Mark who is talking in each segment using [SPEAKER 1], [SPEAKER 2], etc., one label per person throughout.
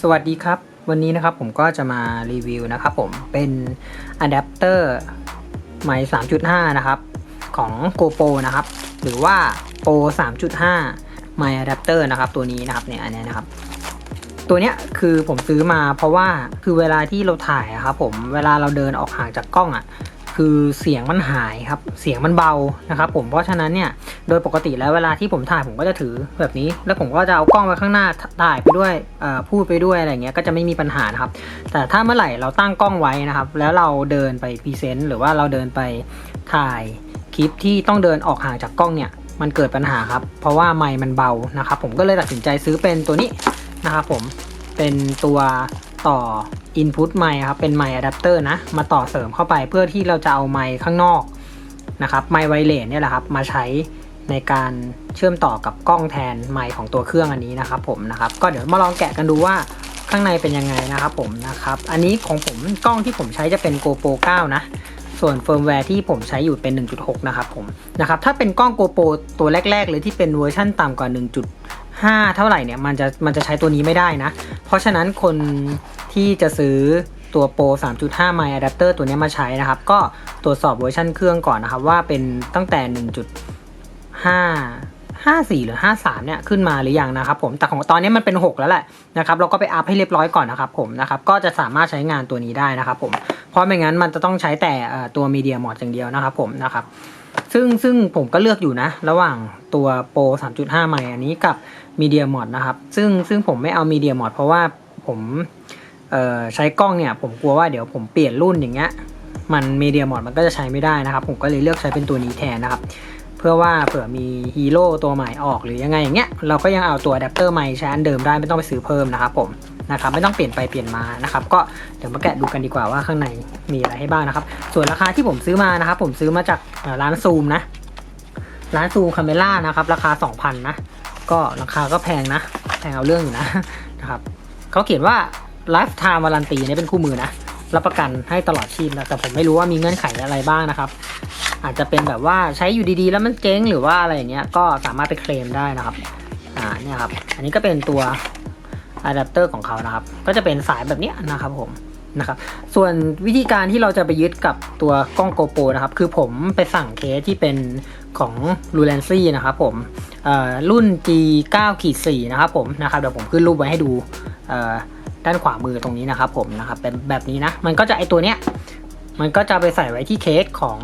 [SPEAKER 1] สวัสดีครับ วันนี้นะครับผมก็จะมารีวิวนะครับผมเป็นอะแดปเตอร์ไมค์3.5 นะครับ ของ GoPro นะครับ หรือว่า Pro 3.5 ไมอะแดปเตอร์นะครับ ตัวนี้นะครับเนี่ยอันนี้นะครับ ตัวเนี้ยคือผมซื้อมาเพราะว่าคือเวลาที่เราถ่ายครับผมเวลาเราเดินออกห่างจากกล้องอะ คือเสียงมันหายครับ เสียงมันเบานะครับผมเพราะฉะนั้นเนี่ยโดยปกติแล้วเวลาที่ผมถ่ายผมก็จะถือแบบนี้ แล้วผมก็จะเอากล้องไว้ข้างหน้าถ่ายไปด้วยพูดไปด้วยอะไรเงี้ยก็จะไม่มีปัญหานะครับ แต่ถ้าเมื่อไหร่เราตั้งกล้องไว้นะครับ แล้วเราเดินไปพรีเซนต์หรือว่าเราเดินไปถ่ายคลิปที่ต้องเดินออกห่างจากกล้องเนี่ยมันเกิดปัญหาครับ เพราะว่าไมค์มันเบานะครับ ผมก็เลยตัดสินใจซื้อเป็นตัวนี้นะครับผมเป็นตัวต่อ Input ไมค์ครับเป็นไมค์อะแดปเตอร์นะมาต่อเสริมเข้าไปเพื่อที่เราจะเอาไมค์ข้างนอกนะครับไมค์ไวเลสเนี่ยแหละครับมาใช้ในการเชื่อมต่อกับกล้องแทนไมค์ของตัวเครื่องอันนี้นะครับผมนะครับก็เดี๋ยวมาลองแกะกันดูว่าข้างในเป็นยังไงนะครับผมนะครับอันนี้ของผมกล้องที่ผมใช้จะเป็น GoPro 9 นะส่วนเฟิร์มแวร์ที่ผมใช้อยู่เป็น 1.6 นะครับผมนะครับถ้าเป็นกล้อง GoPro ตัวแรก ๆ เลยที่เป็นเวอร์ชั่นต่ำกว่า 1.5 เท่าไหร่เนี่ยมันจะมันจะใช้ตัวนี้ไม่ได้นะ เพราะฉะนั้นคน ที่จะซื้อตัวโปร3.5 ไมค์อะแดปเตอร์ตัวนี้มาใช้นะครับ ก็ตรวจสอบเวอร์ชันเครื่องก่อนนะครับ ว่าเป็นตั้งแต่ 1.5 54 หรือ 53 เนี่ย ขึ้นมาหรือยังนะครับผมแต่ของตอนนี้มันเป็น 6 แล้วแหละนะครับเราก็ไปอัพให้เรียบร้อยก่อนนะครับผมนะครับก็จะสามารถใช้งานตัวนี้ได้นะครับผมเพราะไม่งั้นมันจะต้องใช้แต่ตัวมีเดียมอดอย่างเดียวนะครับผมนะครับซึ่งซึ่งผมก็เลือกอยู่นะ ระหว่างตัวโปร3.5ไมค์อันนี้กับมีเดียมอดนะครับซึ่งซึ่งผมไม่เอามีเดียมอดเพราะว่าผม ใช้กล้องเนี่ยผมกลัวว่าเดี๋ยวผมเปลี่ยนรุ่นอย่างเงี้ยมันมีเดียมอดมันก็จะใช้ไม่ได้นะครับ ผมก็เลยเลือกใช้เป็นตัวนี้แทนนะครับ เพื่อว่าเผื่อมีฮีโร่ตัวใหม่ออกหรือยังไงอย่างเงี้ยเราก็ยังเอาตัวอะแดปเตอร์ใหม่ใช้อันเดิมได้ไม่ต้องไปซื้อเพิ่มนะครับผมนะครับไม่ต้องเปลี่ยนไปเปลี่ยนมานะครับ ก็เดี๋ยวมาแกะดูกันดีกว่าว่าข้างในมีอะไรให้บ้างนะครับ ส่วนราคาที่ผมซื้อมานะครับ ผมซื้อมาจากร้านซูมนะ ร้านซูมคาเมล่านะครับ ราคา 2,000นะก็ราคาก็แพงนะแพงเอาเรื่องอยู่นะนะครับเขาเขียนว่า lifetime warranty เนี่ยเป็นคู่มือนะรับประกันให้ตลอดชีพนะแต่ผมไม่รู้ว่ามีเงื่อนไขอะไรบ้างนะครับ อาจจะเป็นแบบว่าใช้อยู่ดีๆ แล้วมันเจ๊งหรือว่าอะไรอย่างเงี้ยก็สามารถไปเคลมได้นะครับอ่าเนี่ยครับอันนี้ก็เป็นตัวอะแดปเตอร์ของเขานะครับ ก็จะเป็นสายแบบนี้นะครับผมนะครับ ส่วนวิธีการที่เราจะไปยึดกับตัวกล้องโกโปรนะครับ คือผมไปสั่งเคสที่เป็นของ l u l e n c y นะครับผมอ่อรุ่น G9 ขีด4นะครับผมนะครับเดี๋ยวผมขึ้นรูปไว้ให้ดูอ่อ ด้านขวามือตรงนี้นะครับผมนะครับเป็นแบบนี้นะ มันก็จะไอตัวเนี้ยมันก็จะไปใส่ไว้ที่เคสของ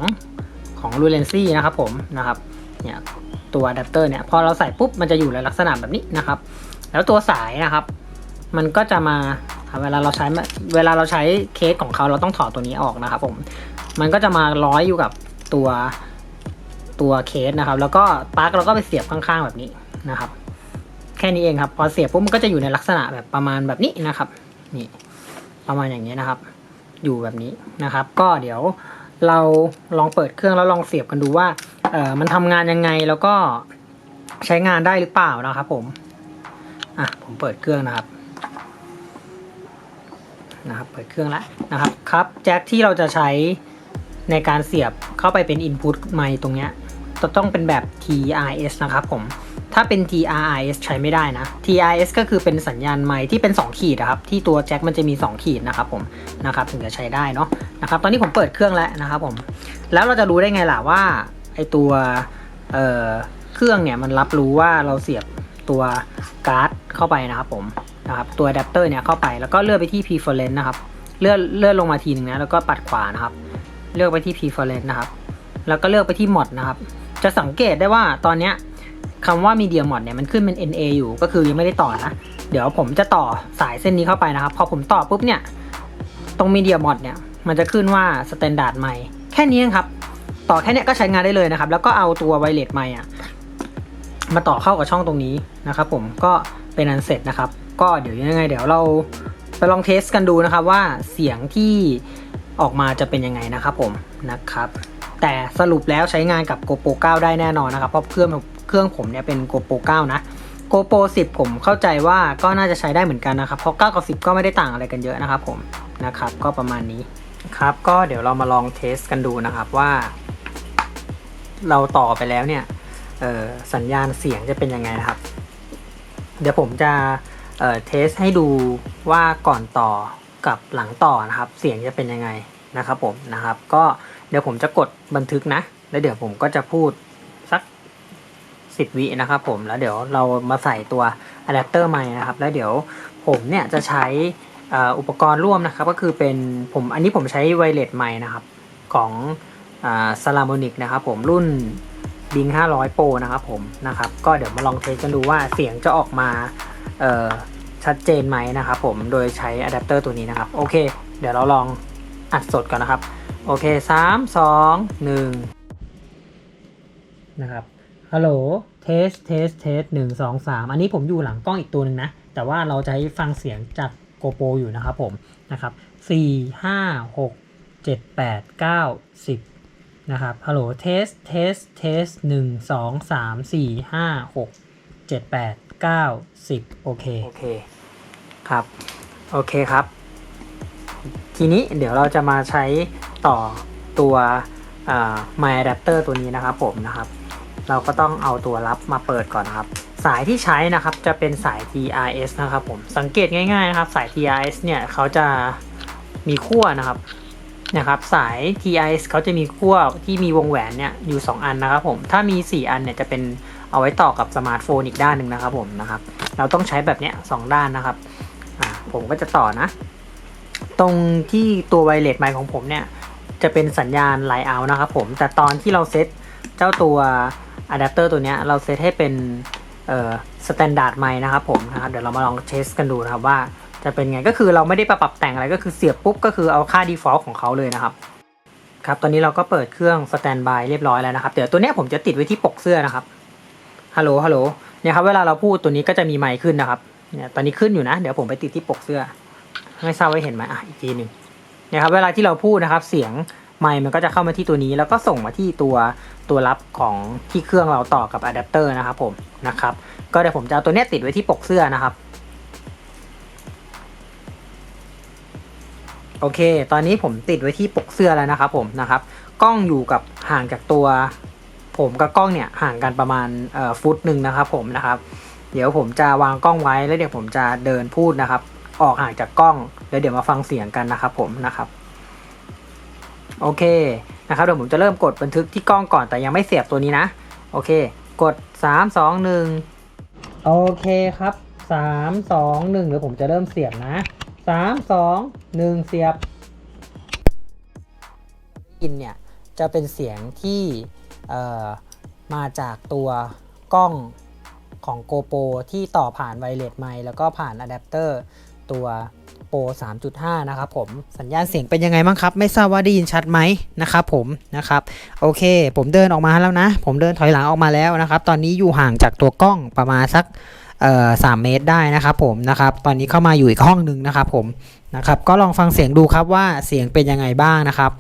[SPEAKER 1] ของ l u l e n c y นะครับผมนะครับเนี่ยตัวอะแดปเตอร์เนี่ยพอเราใส่ปุ๊บมันจะอยู่ในลักษณะแบบนี้นะครับ แล้วตัวสายนะครับ มันก็จะมาเวลาเราใช้เวลาเราใช้เคสของเขาเราต้องถอดตัวนี้ออกนะครับผมมันก็จะมาร้อยอยู่กับตัวตัวเคสนะครับ แล้วก็ปลั๊กเราก็ไปเสียบข้างๆแบบนี้นะครับ แค่นี้เองครับ พอเสียบปุ๊บมันก็จะอยู่ในลักษณะแบบประมาณแบบนี้นะครับ นี่ประมาณอย่างนี้นะครับ อยู่แบบนี้นะครับ ก็เดี๋ยวเราลองเปิดเครื่องแล้วลองเสียบกันดูว่าเออมันทำงานยังไงแล้วก็ใช้งานได้หรือเปล่านะครับผมอะผมเปิดเครื่องนะครับนะครับเปิดเครื่องแล้วนะครับครับแจ็คที่เราจะใช้ในการเสียบเข้าไปเป็น Input ไมค์ตรงเนี้ยจะต้องเป็นแบบ TRS นะครับผม ถ้าเป็น TRS ใช้ไม่ได้นะ TRS ก็คือเป็นสัญญาณไมค์ที่เป็น 2 ขีดนะครับ ที่ตัวแจ็คมันจะมี 2 ขีดนะครับผมนะครับถึงจะใช้ได้เนาะนะครับ ตอนนี้ผมเปิดเครื่องแล้วนะครับผม แล้วเราจะรู้ได้ไงล่ะว่าไอตัวเอ่อเครื่องเนี่ยมันรับรู้ว่าเราเสียบตัวการ์ดเข้าไปนะครับผมนะครับตัวอะแดปเตอร์เนี่ยเข้าไปแล้วก็เลื่อนไปที่ preference นะครับเลื่อนเลื่อนลงมาทีนึงนะแล้วก็ปัดขวานะครับ เลือกไปที่ preference นะครับ แล้วก็เลือกไปที่ mod นะครับ จะสังเกตได้ว่าตอนเนี้ย คำว่า media mod เนี่ยมันขึ้นเป็น NA อยู่ก็คือยังไม่ได้ต่อนะ เดี๋ยวผมจะต่อสายเส้นนี้เข้าไปนะครับ พอผมต่อปุ๊บเนี่ย ตรง media mod เนี่ย มันจะขึ้นว่า standard ใหม่ แค่นี้เองครับ ต่อแค่เนี้ยก็ใช้งานได้เลยนะครับ แล้วก็เอาตัว wireless ใหม่อะมาต่อเข้ากับช่องตรงนี้นะครับผมก็เป็นอันเสร็จนะครับ ก็เดี๋ยวยังไง เดี๋ยวเราไปลองเทสกันดูนะครับว่าเสียงที่ออกมาจะเป็นยังไงนะครับผมนะครับ แต่สรุปแล้วใช้งานกับ GoPro 9 ได้แน่นอนนะครับ เพราะเครื่อง เครื่องผมเนี่ยเป็น GoPro 9 นะ GoPro 10 ผมเข้าใจว่าก็น่าจะใช้ได้เหมือนกันนะครับ เพราะ 9 กับ 10 ก็ไม่ได้ต่างอะไรกันเยอะนะครับผมนะครับ ก็ประมาณนี้ครับ ก็เดี๋ยวเรามาลองเทสกันดูนะครับว่า เราต่อไปแล้วเนี่ยสัญญาณเสียงจะเป็นยังไงนะครับ เดี๋ยวผมจะเเทสให้ดูว่าก่อนต่อกับหลังต่อนะครับ เสียงจะเป็นยังไงนะครับผมนะครับ ก็เดี๋ยวผมจะกดบันทึกนะ แล้วเดี๋ยวผมก็จะพูด 10 วินะครับผมแล้วเดี๋ยวเรามาใส่ตัวอะแดปเตอร์ใหม่นะครับแล้วเดี๋ยวผมเนี่ยจะใช้อ,อุปกรณ์ร่วมนะครับก็คือเป็นผมอันนี้ผมใช้ไวเลสไมค์นะครับของซาลามอนิกนะครับผมรุ่นบิง500 Pro นะครับผมนะครับก็เดี๋ยวมาลองเทสกันดูว่าเสียงจะออกมาชัดเจนไหมนะครับผมโดยใช้อะแดปเตอร์ตัวนี้นะครับโอเค เดี๋ยวเราลองอัดสดก่อนนะครับ โอเค 3 2 1 นะครับ ฮัลโหล เทส เทส เทสหนึ่งสองสามอันนี้ผมอยู่หลังกล้องอีกตัวหนึ่งนะ แต่ว่าเราจะให้ฟังเสียงจากโกโปรอยู่นะครับผมนะครับสี่ห้าหกเจ็ดแปดเก้าสิบนะครับ ฮัลโหล เทส เทส เทสหนึ่งสองสามสี่ห้าหกเจ็ดแปดเก้าสิบโอเค โอเค ครับ โอเคครับ ทีนี้เดี๋ยวเราจะมาใช้ต่อตัวอ่า My Adapter ตัวนี้นะครับผมนะครับ เราก็ต้องเอาตัวรับมาเปิดก่อนนะครับ สายที่ใช้นะครับจะเป็นสาย TRS นะครับผมสังเกตง่ายๆนะครับสาย TRS เนี่ยเขาจะมีขั้วนะครับนะครับสาย TRS เขาจะมีขั้วที่มีวงแหวนเนี่ยอยู่ 2 อันนะครับผมถ้ามี 4 อันเนี่ยจะเป็นเอาไว้ต่อกับสมาร์ทโฟนอีกด้านหนึ่งนะครับผมนะครับเราต้องใช้แบบเนี้ยสด้านนะครับอ่าผมก็จะต่อนะ ตรงที่ตัวไวเลสไมค์ของผมเนี่ยจะเป็นสัญญาณไลน์เอานะครับผมแต่ตอนที่เราเซตเจ้าตัว อะแดปเตอร์ตัวนี้เราเซตให้เป็นเอ่อสแตนดาร์ดไมค์นะครับผมนะครับเดี๋ยวเรามาลองเทสกันดูนะครับว่าจะเป็นไงก็คือเราไม่ได้ปรับแต่งอะไรก็คือเสียบปุ๊บก็คือเอาค่า default ของเขาเลยนะครับครับตอนนี้เราก็เปิดเครื่องสแตนบายเรียบร้อยแล้วนะครับเดี๋ยวตัวนี้ผมจะติดไว้ที่ปกเสื้อนะครับฮัลโหลฮัลโหลเนี่ยครับเวลาเราพูดตัวนี้ก็จะมีไมค์ขึ้นนะครับเนี่ยตอนนี้ขึ้นอยู่นะ เดี๋ยวผมไปติดที่ปกเสื้อ ไม่ทราบว่าเห็นไหมอะอีกทีหนึ่งเนี่ยครับเวลาที่เราพูดนะครับเสียง ไมค์มันก็จะเข้ามาที่ตัวนี้ แล้วก็ส่งมาที่ตัวตัวรับของที่เครื่องเราต่อกับอะแดปเตอร์นะครับผมนะครับก็เดี๋ยวผมจะเอาตัวเนี้ยติดไว้ที่ปกเสื้อนะครับโอเค ตอนนี้ผมติดไว้ที่ปกเสื้อแล้วนะครับผมนะครับ กล้องอยู่กับห่างจากตัว ผมกับกล้องเนี่ยห่างกันประมาณเอ่อฟุตหนึ่งนะครับผมนะครับ เดี๋ยวผมจะวางกล้องไว้แล้วเดี๋ยวผมจะเดินพูดนะครับ ออกห่างจากกล้องแล้วเดี๋ยวมาฟังเสียงกันนะครับผมนะครับ โอเคนะครับเดี๋ยวผมจะเริ่มกดบันทึกที่กล้องก่อนแต่ยังไม่เสียบตัวนี้นะ โอเค กด 3 2 1 โอเคครับ 3 2 1เดี๋ยวผมจะเริ่มเสียบนะ 3 2 1 เสียบอินเนี่ยจะเป็นเสียงที่เอ่อมาจากตัวกล้องของ GoPro ที่ต่อผ่านไวเลสไมค์แล้วก็ผ่านอะแดปเตอร์ตัว Pro 3.5 นะครับผมสัญญาณเสียงเป็นยังไงบ้างครับ ไม่ทราบว่าได้ยินชัดไหมนะครับผมนะครับโอเค ผมเดินออกมาแล้วนะ ผมเดินถอยหลังออกมาแล้วนะครับ ตอนนี้อยู่ห่างจากตัวกล้องประมาณสักเอ่อสามเมตรได้นะครับผมนะครับตอนนี้เข้ามาอยู่อีกห้องหนึ่งนะครับผมนะครับก็ลองฟังเสียงดูครับว่าเสียงเป็นยังไงบ้างนะครับ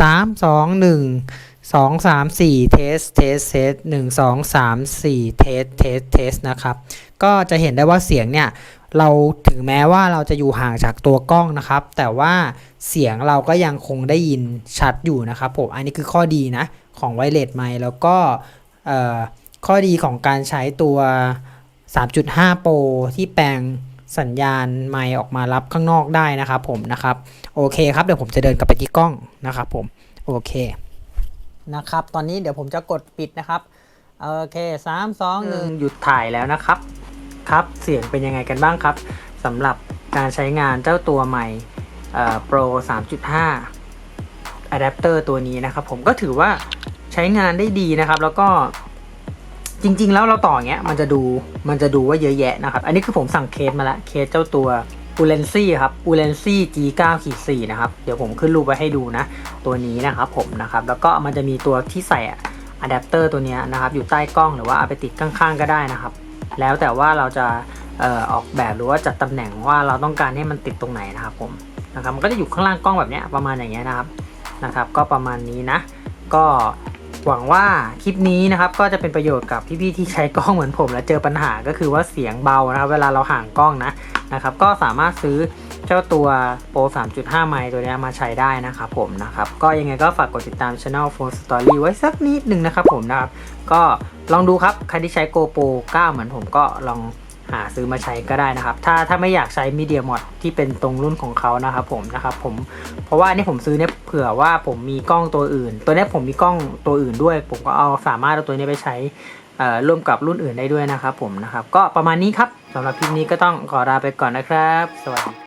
[SPEAKER 1] 3 2 1 2 3 4 เทส เทส เทส 1 2 3 4 เทส เทส เทส นะครับ ก็จะเห็นได้ว่าเสียงเนี่ยเราถึงแม้ว่าเราจะอยู่ห่างจากตัวกล้องนะครับ แต่ว่าเสียงเราก็ยังคงได้ยินชัดอยู่นะครับผมอันนี้คือข้อดีนะของไวเลสไมค์แล้วก็ข้อดีของการใช้ตัว 3.5 Pro ที่แปลงสัญญาณไมค์ออกมารับข้างนอกได้นะครับผมนะครับโอเคครับเดี๋ยวผมจะเดินกลับไปที่กล้องนะครับผมโอเคนะครับตอนนี้เดี๋ยวผมจะกดปิดนะครับโอเคสามสองหนึ่งหยุดถ่ายแล้วนะครับ ครับ เสียงเป็นยังไงกันบ้างครับสำหรับการใช้งานเจ้าตัวใหม่เอ่อ Pro 3.5อะแดปเตอร์ตัวนี้นะครับ ผมก็ถือว่าใช้งานได้ดีนะครับ แล้วก็จริง ๆ แล้วเราต่ออย่างเงี้ยมันจะดูมันจะดูว่าเยอะแยะนะครับ อันนี้คือผมสั่งเคสมาแล้วเคสเจ้าตัวอูเลนซี่ครับอูเลนซี่ G9 4นะครับ เดี๋ยวผมขึ้นรูปไว้ให้ดูนะ ตัวนี้นะครับผมนะครับ แล้วก็มันจะมีตัวที่ใส่อะแดปเตอร์ตัวนี้นะครับ อยู่ใต้กล้องหรือว่าเอาไปติดข้างๆก็ได้นะครับ แล้วแต่ว่าเราจะออกแบบหรือว่าจัดตำแหน่งว่าเราต้องการให้มันติดตรงไหนนะครับผมนะครับมันก็จะอยู่ข้างล่างกล้องแบบนี้ประมาณอย่างเงี้ยนะครับนะครับ ก็ประมาณนี้นะ ก็หวังว่าคลิปนี้นะครับก็จะเป็นประโยชน์กับพี่ๆที่ใช้กล้องเหมือนผม แล้วเจอปัญหาก็คือว่าเสียงเบานะครับ เวลาเราห่างกล้องนะนะครับ ก็สามารถซื้อ เจ้าตัว Pro 3.5 ไมค์ตัวนี้มาใช้ได้นะครับผมนะครับ ก็ยังไงก็ฝากกดติดตาม Channel Phone Story ไว้สักนิดหนึ่งนะครับผมนะครับ ก็ลองดูครับ ใครที่ใช้ GoPro 9 เหมือนผมก็ลองหาซื้อมาใช้ก็ได้นะครับ ถ้าถ้าไม่อยากใช้ Media Mod ที่เป็นตรงรุ่นของเขานะครับผมนะครับผมเพราะว่านี่ผมซื้อเนี่ยเผื่อว่าผมมีกล้องตัวอื่น ตัวนี้ผมมีกล้องตัวอื่นด้วย ผมก็เอาสามารถเอาตัวนี้ไปใช้ร่วมกับรุ่นอื่นได้ด้วยนะครับผมนะครับ ก็ประมาณนี้ครับสำหรับคลิปนี้ก็ต้องขอลาไปก่อนนะครับ สวัสดี